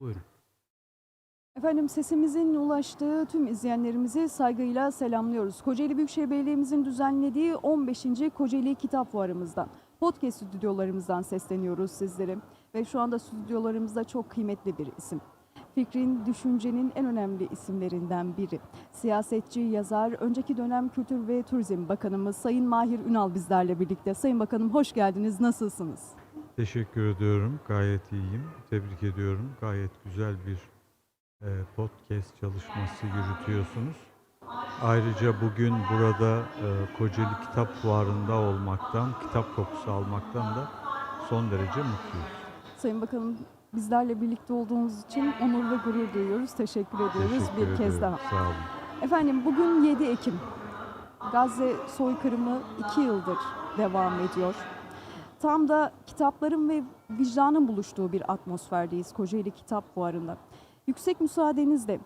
Buyurun. Efendim sesimizin ulaştığı tüm izleyenlerimizi saygıyla selamlıyoruz. Kocaeli Büyükşehir Belediye'mizin düzenlediği 15. Kocaeli Kitap Fuarımızdan, podcast stüdyolarımızdan sesleniyoruz sizlere. Ve şu anda stüdyolarımızda çok kıymetli bir isim. Fikrin, düşüncenin en önemli isimlerinden biri. Siyasetçi, yazar, önceki dönem Kültür ve Turizm Bakanımız Sayın Mahir Ünal bizlerle birlikte. Sayın Bakanım hoş geldiniz, nasılsınız? Teşekkür ediyorum. Gayet iyiyim. Tebrik ediyorum. Gayet güzel bir e, podcast çalışması yürütüyorsunuz. Ayrıca bugün burada e, Kocaeli Kitap Fuarı'nda olmaktan, kitap kokusu almaktan da son derece mutluyuz. Sayın Bakanım bizlerle birlikte olduğunuz için onur ve gurur duyuyoruz. Teşekkür ediyoruz Teşekkür bir ediyorum. kez daha. Sağ olun. Efendim bugün 7 Ekim. Gazze soykırımı 2 yıldır devam ediyor. Tam da kitapların ve vicdanın buluştuğu bir atmosferdeyiz Kocaeli Kitap Fuarı'nda. Yüksek müsaadenizle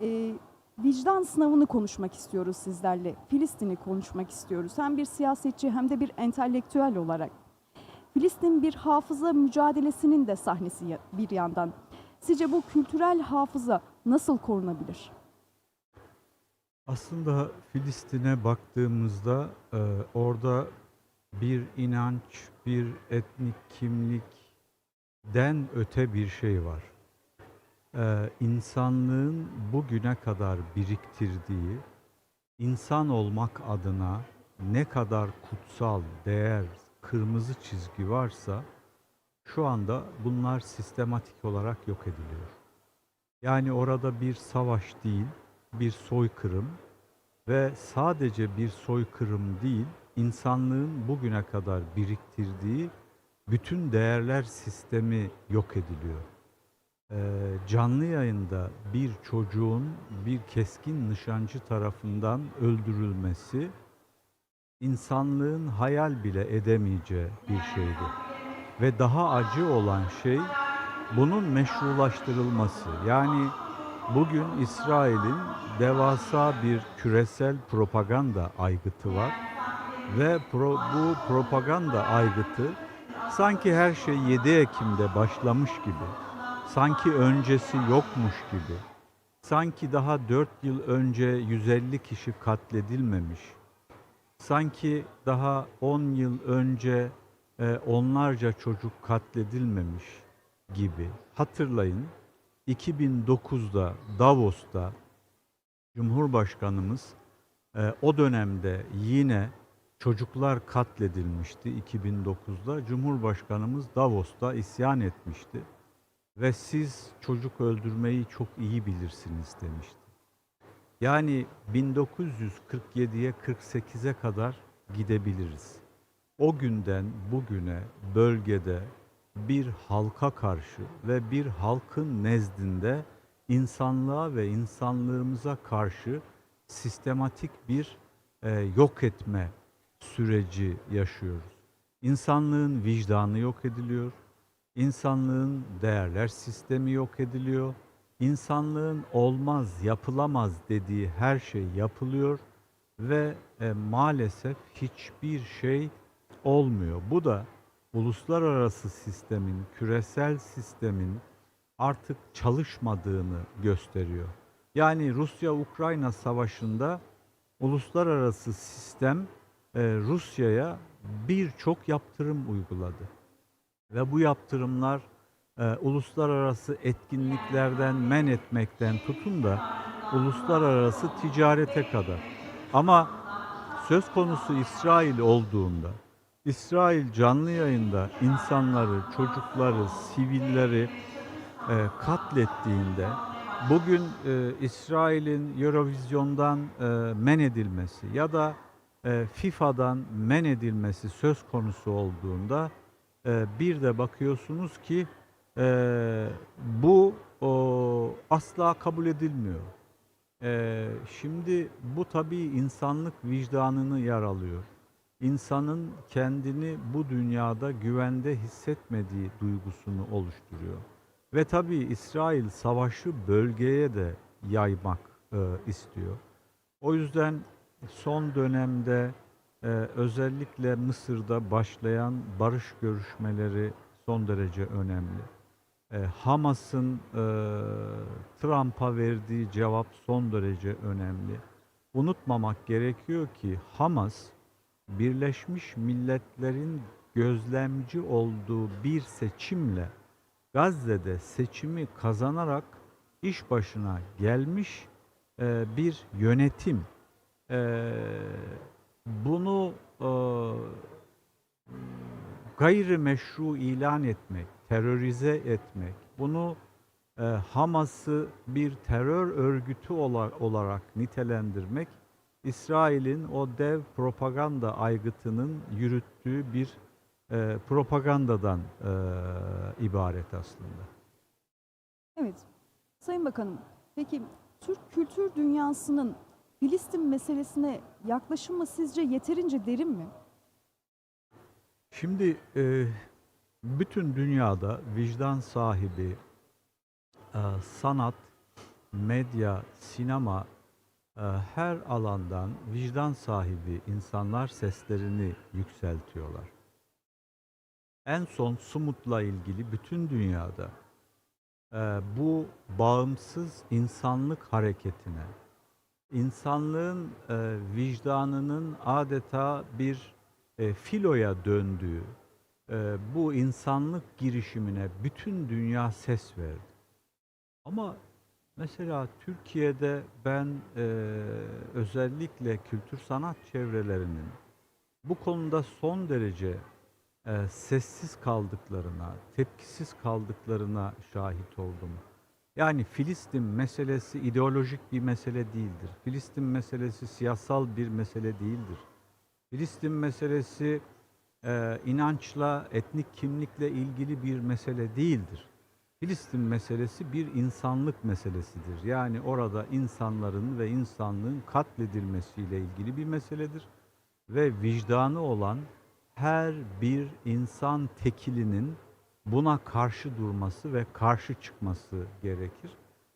e, vicdan sınavını konuşmak istiyoruz sizlerle. Filistin'i konuşmak istiyoruz. Hem bir siyasetçi hem de bir entelektüel olarak. Filistin bir hafıza mücadelesinin de sahnesi bir yandan. Sizce bu kültürel hafıza nasıl korunabilir? Aslında Filistin'e baktığımızda e, orada bir inanç, bir etnik kimlikten öte bir şey var. E, insanlığın bugüne kadar biriktirdiği, insan olmak adına ne kadar kutsal, değer, kırmızı çizgi varsa şu anda bunlar sistematik olarak yok ediliyor. Yani orada bir savaş değil, bir soykırım ve sadece bir soykırım değil, insanlığın bugüne kadar biriktirdiği bütün değerler sistemi yok ediliyor. Ee, canlı yayında bir çocuğun bir keskin nişancı tarafından öldürülmesi insanlığın hayal bile edemeyeceği bir şeydi. Ve daha acı olan şey bunun meşrulaştırılması. Yani bugün İsrail'in devasa bir küresel propaganda aygıtı var ve pro- bu propaganda aygıtı sanki her şey 7 Ekim'de başlamış gibi, sanki öncesi yokmuş gibi, sanki daha 4 yıl önce 150 kişi katledilmemiş, sanki daha 10 yıl önce e, onlarca çocuk katledilmemiş gibi. Hatırlayın 2009'da Davos'ta Cumhurbaşkanımız e, o dönemde yine çocuklar katledilmişti 2009'da. Cumhurbaşkanımız Davos'ta isyan etmişti ve siz çocuk öldürmeyi çok iyi bilirsiniz demişti. Yani 1947'ye 48'e kadar gidebiliriz. O günden bugüne bölgede bir halka karşı ve bir halkın nezdinde insanlığa ve insanlığımıza karşı sistematik bir e, yok etme süreci yaşıyoruz. İnsanlığın vicdanı yok ediliyor, insanlığın değerler sistemi yok ediliyor, insanlığın olmaz, yapılamaz dediği her şey yapılıyor ve e, maalesef hiçbir şey olmuyor. Bu da uluslararası sistemin, küresel sistemin artık çalışmadığını gösteriyor. Yani Rusya-Ukrayna savaşında uluslararası sistem e, Rusya'ya birçok yaptırım uyguladı. Ve bu yaptırımlar e, uluslararası etkinliklerden men etmekten tutun da uluslararası ticarete kadar. Ama söz konusu İsrail olduğunda İsrail canlı yayında insanları, çocukları, sivilleri e, katlettiğinde bugün e, İsrail'in Eurovision'dan e, men edilmesi ya da FIFA'dan men edilmesi söz konusu olduğunda e, bir de bakıyorsunuz ki e, bu asla kabul edilmiyor. E, şimdi bu tabii insanlık vicdanını yaralıyor insanın kendini bu dünyada güvende hissetmediği duygusunu oluşturuyor. Ve tabii İsrail savaşı bölgeye de yaymak e, istiyor. O yüzden son dönemde e, özellikle Mısır'da başlayan barış görüşmeleri son derece önemli. E, Hamas'ın e, Trump'a verdiği cevap son derece önemli. Unutmamak gerekiyor ki Hamas Birleşmiş Milletler'in gözlemci olduğu bir seçimle Gazze'de seçimi kazanarak iş başına gelmiş e, bir yönetim. E, bunu e, gayrimeşru ilan etmek, terörize etmek, bunu e, Hamas'ı bir terör örgütü ola- olarak nitelendirmek, İsrail'in o dev propaganda aygıtının yürüttüğü bir e, propagandadan e, ibaret aslında. Evet. Sayın Bakanım, peki Türk kültür dünyasının Filistin meselesine yaklaşımı sizce yeterince derin mi? Şimdi e, bütün dünyada vicdan sahibi e, sanat, medya, sinema e, her alandan vicdan sahibi insanlar seslerini yükseltiyorlar. En son Sumut'la ilgili bütün dünyada e, bu bağımsız insanlık hareketine, insanlığın e, vicdanının adeta bir e, filoya döndüğü e, bu insanlık girişimine bütün dünya ses verdi. Ama mesela Türkiye'de ben e, özellikle kültür sanat çevrelerinin bu konuda son derece e, sessiz kaldıklarına, tepkisiz kaldıklarına şahit oldum. Yani Filistin meselesi ideolojik bir mesele değildir. Filistin meselesi siyasal bir mesele değildir. Filistin meselesi e, inançla, etnik kimlikle ilgili bir mesele değildir. Filistin meselesi bir insanlık meselesidir. Yani orada insanların ve insanlığın katledilmesiyle ilgili bir meseledir. Ve vicdanı olan her bir insan tekilinin buna karşı durması ve karşı çıkması gerekir.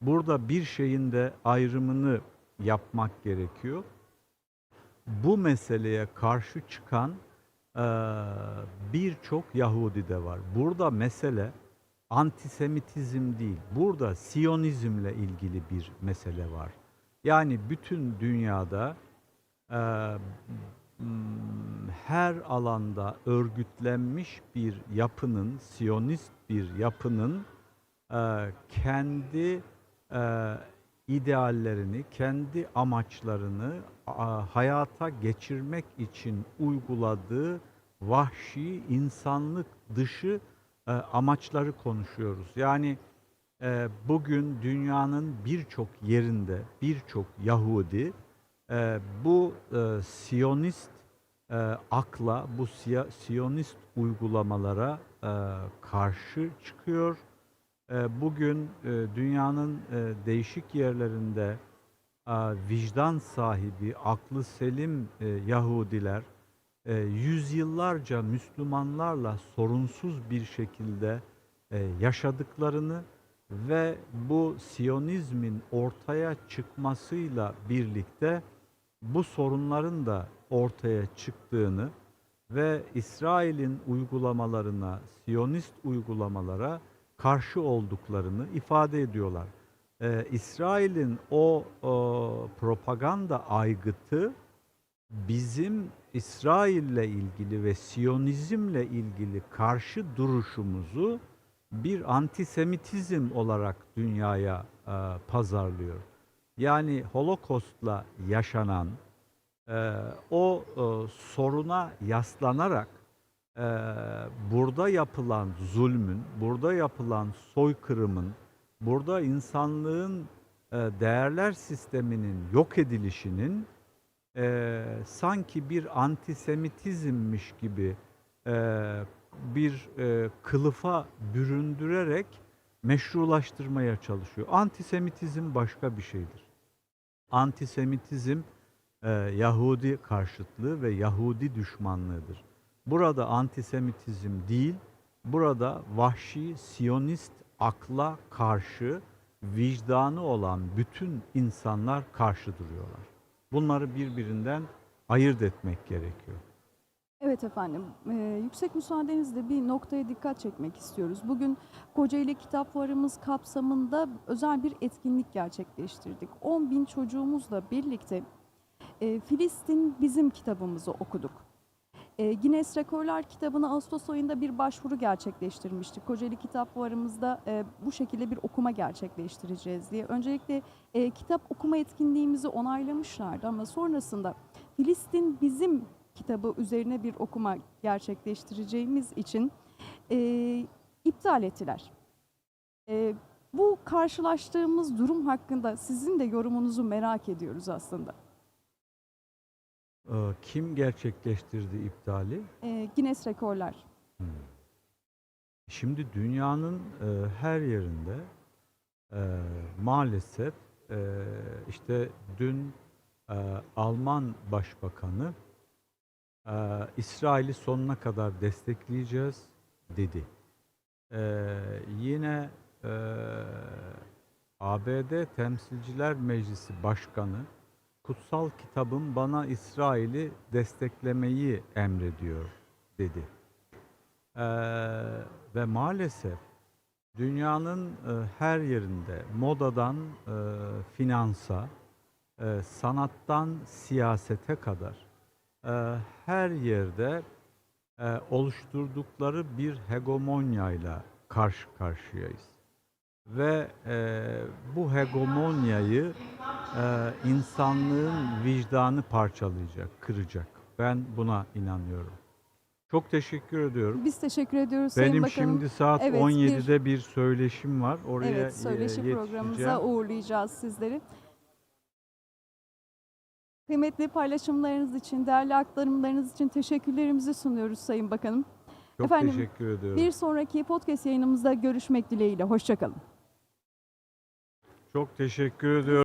Burada bir şeyin de ayrımını yapmak gerekiyor bu meseleye karşı çıkan birçok Yahudi de var. Burada mesele antisemitizm değil, burada Siyonizmle ilgili bir mesele var. Yani bütün dünyada her alanda örgütlenmiş bir yapının, Siyonist bir yapının eee, kendi eee, ideallerini, kendi amaçlarını hayata geçirmek için uyguladığı vahşi insanlık dışı e, amaçları konuşuyoruz. Yani e, bugün dünyanın birçok yerinde birçok Yahudi e, bu e, Siyonist e, akla, bu Siyonist uygulamalara e, karşı çıkıyor. E, Bugün e, dünyanın e, değişik yerlerinde e, vicdan sahibi, aklı selim e, Yahudiler e, yüzyıllarca Müslümanlarla sorunsuz bir şekilde e, yaşadıklarını ve bu Siyonizmin ortaya çıkmasıyla birlikte bu sorunların da ortaya çıktığını ve İsrail'in uygulamalarına, Siyonist uygulamalara karşı olduklarını ifade ediyorlar. Ee, İsrail'in o, o propaganda aygıtı bizim İsrail'le ilgili ve Siyonizmle ilgili karşı duruşumuzu bir antisemitizm olarak dünyaya e, pazarlıyor. Yani Holokost'la yaşanan e, o e, soruna yaslanarak e, burada yapılan zulmün, burada yapılan soykırımın, burada insanlığın e, değerler sisteminin yok edilişinin e, sanki bir antisemitizmmiş gibi e, bir e, kılıfa büründürerek meşrulaştırmaya çalışıyor. Antisemitizm başka bir şeydir. Antisemitizm e, Yahudi karşıtlığı ve Yahudi düşmanlığıdır. Burada antisemitizm değil, burada vahşi Siyonist akla karşı vicdanı olan bütün insanlar karşı duruyorlar. Bunları birbirinden ayırt etmek gerekiyor. Evet efendim, Ee, yüksek müsaadenizle bir noktaya dikkat çekmek istiyoruz. Bugün Kocaeli Kitap Fuarımız kapsamında özel bir etkinlik gerçekleştirdik. 10 bin çocuğumuzla birlikte e, Filistin Bizim kitabımızı okuduk. E, Guinness Rekorlar kitabına Ağustos ayında bir başvuru gerçekleştirmiştik. Kocaeli Kitap Fuarımızda e, bu şekilde bir okuma gerçekleştireceğiz diye. Öncelikle e, kitap okuma etkinliğimizi onaylamışlardı ama sonrasında Filistin Bizim kitabı üzerine bir okuma gerçekleştireceğimiz için e, iptal ettiler. E, bu karşılaştığımız durum hakkında sizin de yorumunuzu merak ediyoruz aslında. Ee, Kim gerçekleştirdi iptali? E, Guinness Rekorlar. Hmm. Şimdi dünyanın e, her yerinde e, maalesef e, işte dün e, Alman Başbakanı e, İsrail'i sonuna kadar destekleyeceğiz dedi. E, yine e, ABD Temsilciler Meclisi Başkanı kutsal kitabım bana İsrail'i desteklemeyi emrediyor dedi. Ee, ve maalesef dünyanın e, her yerinde modadan e, finansa, e, sanattan siyasete kadar e, her yerde e, oluşturdukları bir hegemonyayla karşı karşıyayız. Ve e, bu hegemonyayı insanlığın vicdanı parçalayacak, kıracak. Ben buna inanıyorum. Çok teşekkür ediyorum. Biz teşekkür ediyoruz Sayın Benim Bakanım. şimdi saat Evet, 17'de bir söyleşim var. Oraya evet, söyleşi e, programımıza uğurlayacağız sizleri. Kıymetli paylaşımlarınız için, değerli aktarımlarınız için teşekkürlerimizi sunuyoruz Sayın Bakanım. Çok Efendim, teşekkür ediyorum. Bir sonraki podcast yayınımızda görüşmek dileğiyle. Hoşçakalın. Çok teşekkür ediyorum.